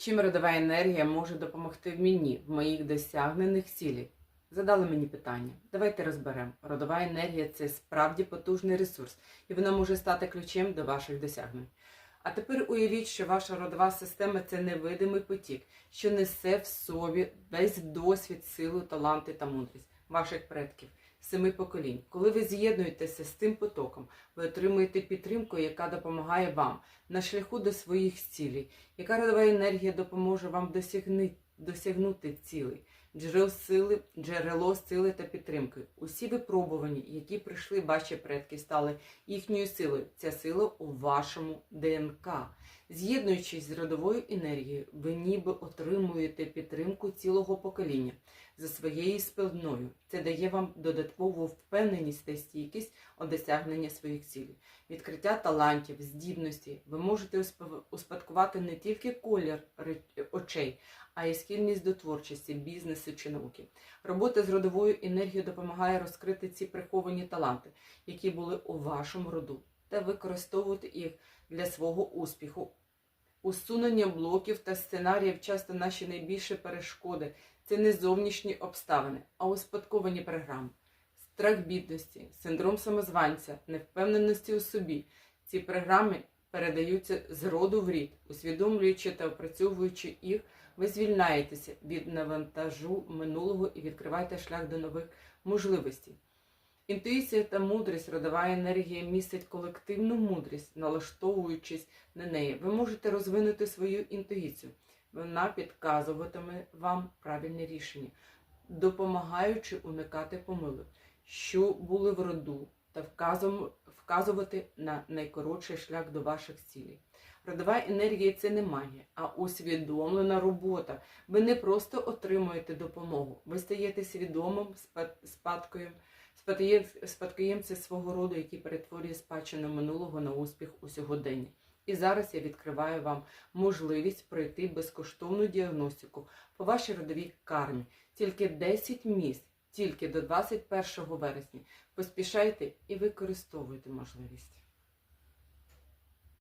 Чим родова енергія може допомогти мені в моїх досягнених цілях? Задали мені питання. Давайте розберемо. Родова енергія це справді потужний ресурс, і вона може стати ключем до ваших досягнень. А тепер уявіть, що ваша родова система це невидимий потік, що несе в собі весь досвід, силу, таланти та мудрість ваших предків, семи поколінь. Коли ви з'єднуєтеся з цим потоком, ви отримуєте підтримку, яка допомагає вам на шляху до своїх цілей. Яка родова енергія допоможе вам досягни, досягнути цілей? Джерел сили, джерело сили та підтримки. Усі випробування, які прийшли ваші предки, стали їхньою силою. Ця сила у вашому ДНК. З'єднуючись з родовою енергією, ви ніби отримуєте підтримку цілого покоління за своєю спиною. Це дає вам додаткову впевненість та стійкість у досягненні своїх цілей, відкриття талантів, здібності. Ви можете успадкувати не тільки колір очей, а й схильність до творчості, бізнесу чи науки. Робота з родовою енергією допомагає розкрити ці приховані таланти, які були у вашому роду, та використовувати їх для свого успіху. Усунення блоків та сценаріїв часто наші найбільші перешкоди це не зовнішні обставини, а успадковані програми. Страх бідності, синдром самозванця, невпевненості у собі. Ці програми передаються з роду в рід, усвідомлюючи та опрацьовуючи їх, ви звільняєтеся від навантажу минулого і відкриваєте шлях до нових можливостей. Інтуїція та мудрість, родова енергія містить колективну мудрість, налаштовуючись на неї. Ви можете розвинути свою інтуїцію. Вона підказуватиме вам правильне рішення, допомагаючи уникати помилок, що були в роду, та вказувати на найкоротший шлях до ваших цілей. Родова енергія це не магія, а усвідомлена робота. Ви не просто отримуєте допомогу, ви стаєте свідомим спад- спадкою спадкоєм- спадкоємця свого роду, який перетворює спадщину минулого на успіх у сьогоденні. І зараз я відкриваю вам можливість пройти безкоштовну діагностику по вашій родовій кармі. Тільки 10 місць, тільки до 21 вересня. Поспішайте і використовуйте можливість.